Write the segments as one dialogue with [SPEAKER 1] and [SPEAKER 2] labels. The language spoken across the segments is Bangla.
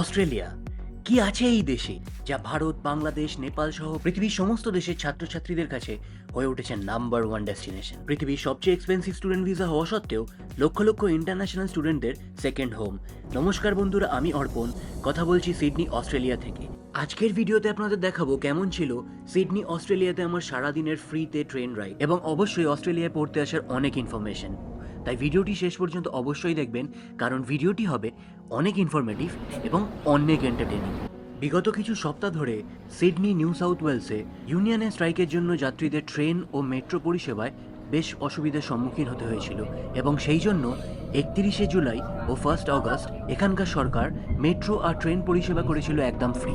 [SPEAKER 1] অস্ট্রেলিয়া। কি আছে এই দেশে যা ভারত, বাংলাদেশ, নেপাল সহ পৃথিবীর সমস্ত দেশের ছাত্রছাত্রীদের কাছে হয়ে উঠেছে নাম্বার ওয়ান ডেস্টিনেশন পৃথিবীর সবচেয়ে এক্সপেন্সিভ স্টুডেন্ট ভিসা হওয়া সত্ত্বেও লক্ষ লক্ষ ইন্টারন্যাশনাল স্টুডেন্টদের সেকেন্ড হোম নমস্কার বন্ধুরা, আমি অর্পণ। কথা বলছি সিডনি, অস্ট্রেলিয়া থেকে। আজকের ভিডিওতে আপনাদের দেখাবো কেমন ছিল সিডনি, অস্ট্রেলিয়াতে আমার সারাদিনের ফ্রিতে ট্রেন রাইড এবং অবশ্যই অস্ট্রেলিয়ায় পড়তে আসার অনেক ইনফরমেশন তাই ভিডিওটি শেষ পর্যন্ত অবশ্যই দেখবেন, কারণ ভিডিওটি হবে অনেক ইনফরমেটিভ এবং অনেক এন্টারটেনিং বিগত কিছু সপ্তাহ ধরে সিডনি, নিউ সাউথ ওয়েলসে ইউনিয়নের স্ট্রাইকের জন্য যাত্রীদের ট্রেন ও মেট্রো পরিষেবায় বেশ অসুবিধার সম্মুখীন হতে হয়েছিল এবং সেই জন্য একত্রিশে জুলাই ও ফার্স্ট আগস্ট এখানকার সরকার মেট্রো আর ট্রেন পরিষেবা করেছিল একদম ফ্রি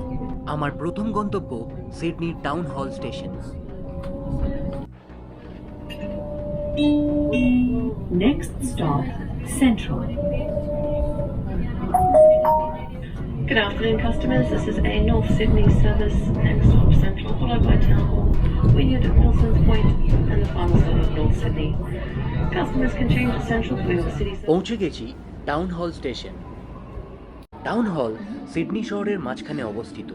[SPEAKER 1] আমার প্রথম গন্তব্য সিডনির town hall station.
[SPEAKER 2] Next stop, Central.
[SPEAKER 3] Good afternoon, customers. This is a North Sydney service. Next stop Central, followed by Town Hall. We need at Wilson's Point and the final stop of North Sydney. Customers can change at Central for your city service.
[SPEAKER 1] পৌঁছে গেছি town hall station town hall Sydney শহরের মাঝখানে অবস্থিত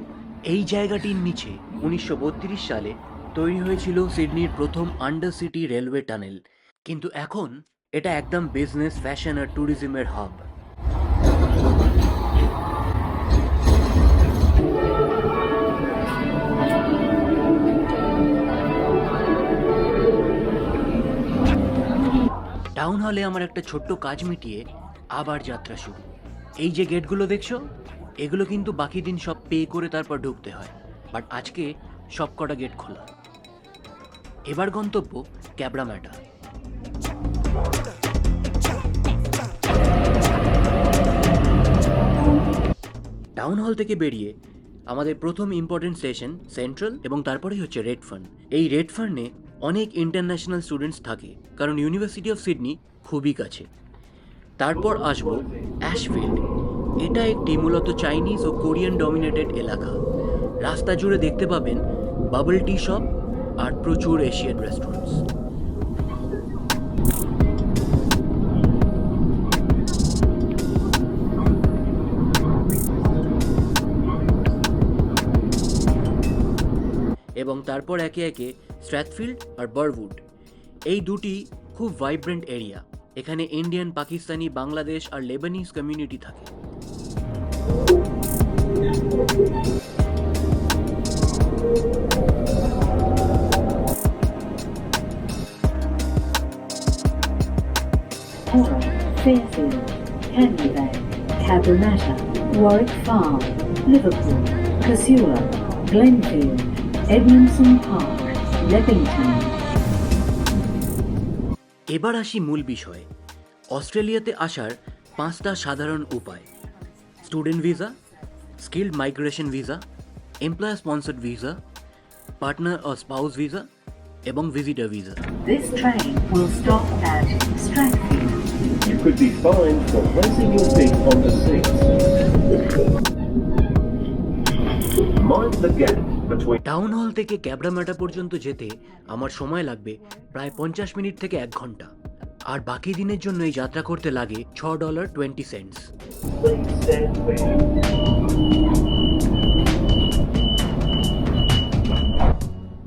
[SPEAKER 1] এই জায়গাটির নিচে উনিশশো বত্রিশ সালে তৈরি হয়েছিল সিডনির প্রথম আন্ডার সিটি রেলওয়ে টানেল কিন্তু এখন এটা একদম বিজনেস ফ্যাশন আর ট্যুরিজমের হাব টাউন হলে আমার একটা ছোট্ট কাজ মিটিয়ে আবার যাত্রা শুরু। এই যে গেটগুলো দেখছ, এগুলো কিন্তু বাকি দিন সব পে করে তারপর ঢুকতে হয়। বাট আজকে সব কটা গেট খোলা। এবার গন্তব্য ক্যাবরাম্যাটা টাউন হল থেকে বেরিয়ে আমাদের প্রথম ইম্পর্টেন্ট স্টেশন সেন্ট্রাল এবং তারপরেই হচ্ছে রেড ফান্ড এই রেড ফান্ডে অনেক ইন্টারন্যাশনাল স্টুডেন্টস থাকে, কারণ ইউনিভার্সিটি অফ সিডনি খুবই কাছে। তারপর আসব অ্যাশফিল্ড এটা একটি মূলত চাইনিজ ও কোরিয়ান ডমিনেটেড এলাকা। রাস্তা জুড়ে দেখতে পাবেন বাবল টি শপ আর প্রচুর এশিয়ান রেস্টুরেন্টস এবং তারপর একে একে স্ট্র্যাথফিল্ড আর বারউড এই দুটি খুব ভাইব্রেন্ট এরিয়া এখানে ইন্ডিয়ান পাকিস্তানি বাংলাদেশ আর লেবানিজ কমিউনিটি থাকে
[SPEAKER 2] Hall, Fairfield, Candybank, Cabramatta, Warwick Farm, Liverpool, Casula, Glenfield,
[SPEAKER 1] এবার আসি মূল বিষয়ে। অস্ট্রেলিয়াতে আসার পাঁচটা সাধারণ উপায়। Student visa skilled migration visa employer sponsored visa partner or spouse visa এবং ভিজিটার ভিসা। টাউন হল থেকে ক্যাবরামাটা পর্যন্ত যেতে আমার সময় লাগবে প্রায় পঞ্চাশ মিনিট থেকে এক ঘণ্টা। আর বাকি দিনের জন্য এই যাত্রা করতে লাগে ছ ডলার টোয়েন্টি সেন্টস.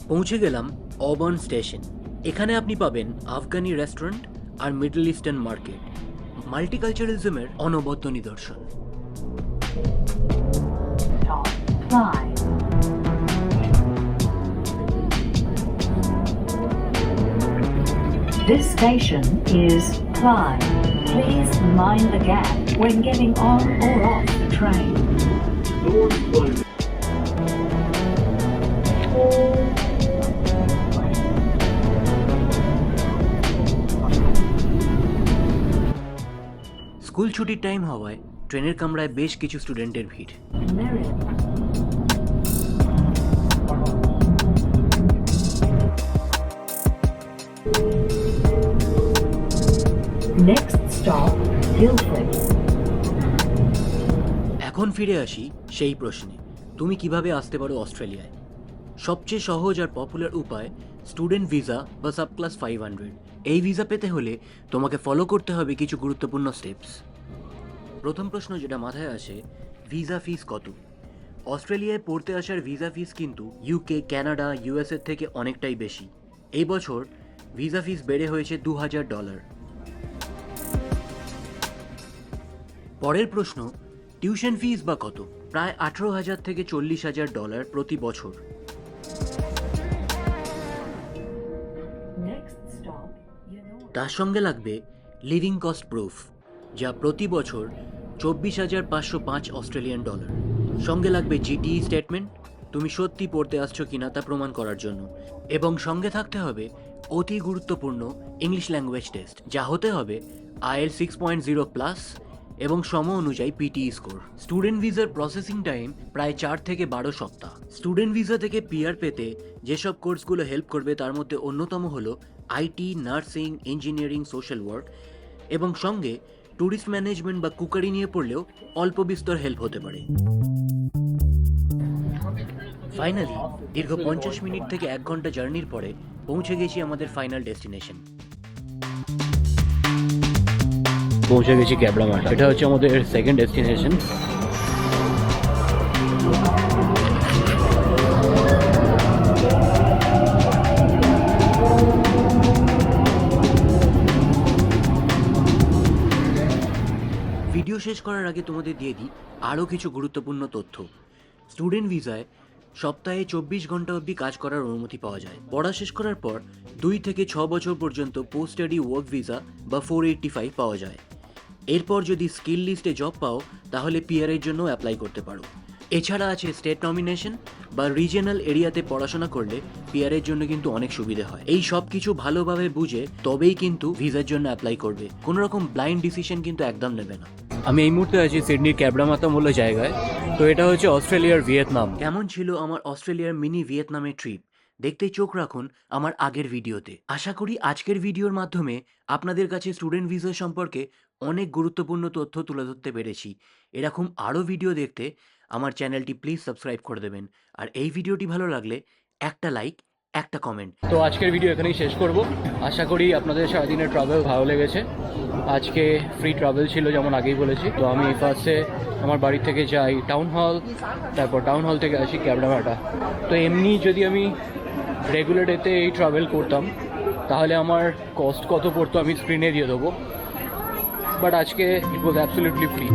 [SPEAKER 1] পৌঁছে গেলাম অবার্ন স্টেশন এখানে আপনি পাবেন আফগানি রেস্টুরেন্ট আর মিডল ইস্টার্ন মার্কেট মাল্টিকালচারালিজমের অনবদ্য নিদর্শন।
[SPEAKER 2] This station is Clyde. Please mind the gap when getting on or off the train.
[SPEAKER 4] Doors closing.
[SPEAKER 1] School ছুটির টাইম হওয়ায় ট্রেনের কামরায় বেশ কিছু স্টুডেন্টের ভিড়
[SPEAKER 2] Next stop,
[SPEAKER 1] এখন ফিরে আসি সেই প্রশ্নে। তুমি কীভাবে আসতে পারো অস্ট্রেলিয়ায়? সবচেয়ে সহজ আর পপুলার উপায় স্টুডেন্ট ভিসা বা সাব ক্লাস ফাইভ হান্ড্রেড এই ভিসা পেতে হলে তোমাকে ফলো করতে হবে কিছু গুরুত্বপূর্ণ স্টেপস প্রথম প্রশ্ন যেটা মাথায় আসে ভিসা ফিস কত? অস্ট্রেলিয়ায় পড়তে আসার ভিসা ফিস কিন্তু ইউকে কানাডা ইউএসএর থেকে অনেকটাই বেশি। এই বছর ভিসা ফিস বেড়ে হয়েছে দু হাজার ডলার পরের প্রশ্ন টিউশন ফিজ বা কত? প্রায় আঠেরো হাজার থেকে চল্লিশ হাজার ডলার প্রতি বছর. তার সঙ্গে লাগবে লিভিং কস্ট প্রুফ যা প্রতি বছর চব্বিশ হাজার পাঁচশো পাঁচ অস্ট্রেলিয়ান ডলার। সঙ্গে লাগবে জিটিই স্টেটমেন্ট তুমি সত্যি পড়তে আসছো কিনা তা প্রমাণ করার জন্য। এবং সঙ্গে থাকতে হবে অতি গুরুত্বপূর্ণ ইংলিশ ল্যাঙ্গুয়েজ টেস্ট যা হতে হবে আইএল সিক্স পয়েন্ট জিরো প্লাস এবং সম অনুযায়ী পিটি স্কোর স্টুডেন্ট ভিসার প্রসেসিং টাইম প্রায় চার থেকে বারো সপ্তাহ। স্টুডেন্ট ভিসা থেকে পিআর পেতে যেসব কোর্সগুলো হেল্প করবে তার মধ্যে অন্যতম হলো IT nursing engineering social work এবং সঙ্গে ট্যুরিস্ট ম্যানেজমেন্ট বা কুকারি নিয়ে পড়লেও অল্প বিস্তর হেল্প হতে পারে। ফাইনালি দীর্ঘ পঞ্চাশ মিনিট থেকে এক ঘণ্টা জার্নির পরে পৌঁছে গেছি আমাদের ফাইনাল ডেস্টিনেশন পৌঁছে গেছি ক্যাবড়ামাঠ এটা হচ্ছে আমাদের সেকেন্ড ডেস্টিনেশন ভিডিও শেষ করার আগে তোমাদের দিয়ে দিই আরও কিছু গুরুত্বপূর্ণ তথ্য। স্টুডেন্ট ভিসায় সপ্তাহে চব্বিশ ঘণ্টা অবধি কাজ করার অনুমতি পাওয়া যায়। পড়া শেষ করার পর দুই থেকে ছ বছর পর্যন্ত পোস্ট স্টাডি ওয়ার্ক ভিসা বা ফোর এইটটি ফাইভ পাওয়া যায়। এরপর যদি স্কিল লিস্টে জব পাও তাহলে পিআরের জন্য অ্যাপ্লাই করতে পারো। এছাড়া আছে স্টেট নমিনেশন বা রিজিয়নাল এরিয়াতে পড়াশোনা করলে পিআরের জন্য কিন্তু অনেক সুবিধে হয়। এই সব কিছু ভালোভাবে বুঝে তবেই কিন্তু ভিসার জন্য অ্যাপ্লাই করবে। কোনো রকম ব্লাইন্ড ডিসিশন কিন্তু একদম নেবে না। আমি এই মুহূর্তে আছি সিডনির ক্যাবরামাতা বলে জায়গায়। তো এটা হচ্ছে অস্ট্রেলিয়ার ভিয়েতনাম। কেমন ছিল আমার অস্ট্রেলিয়ার মিনি ভিয়েতনামের ট্রিপ দেখতে চোখ রাখুন আমার আগের ভিডিওতে। আশা করি আজকের ভিডিওর মাধ্যমে আপনাদের কাছে স্টুডেন্ট ভিসা সম্পর্কে অনেক গুরুত্বপূর্ণ তথ্য তুলে ধরতে পেরেছি। এরকম আরও ভিডিও দেখতে আমার চ্যানেলটি প্লিজ সাবস্ক্রাইব করে দেবেন। আর এই ভিডিওটি ভালো লাগলে একটা লাইক, একটা কমেন্ট।
[SPEAKER 5] তো আজকের ভিডিও এখানেই শেষ করব। আশা করি আপনাদের সারাদিনের ট্রাভেল ভালো লেগেছে। আজকে ফ্রি ট্রাভেল ছিল যেমন আগেই বলেছি। তো আমি ফার্স্টে আমার বাড়ি থেকে যাই টাউন হল তারপর টাউন হল থেকে আসি ক্যাবডামাটা তো এমনি যদি আমি রেগুলার ডেতে এই ট্রাভেল করতাম, তাহলে আমার কস্ট কত পড়তো আমি স্ক্রিনে দিয়ে দেবো। বাট আজকে ইট ওয়াজ অ্যাবসলিউটলি ফ্রি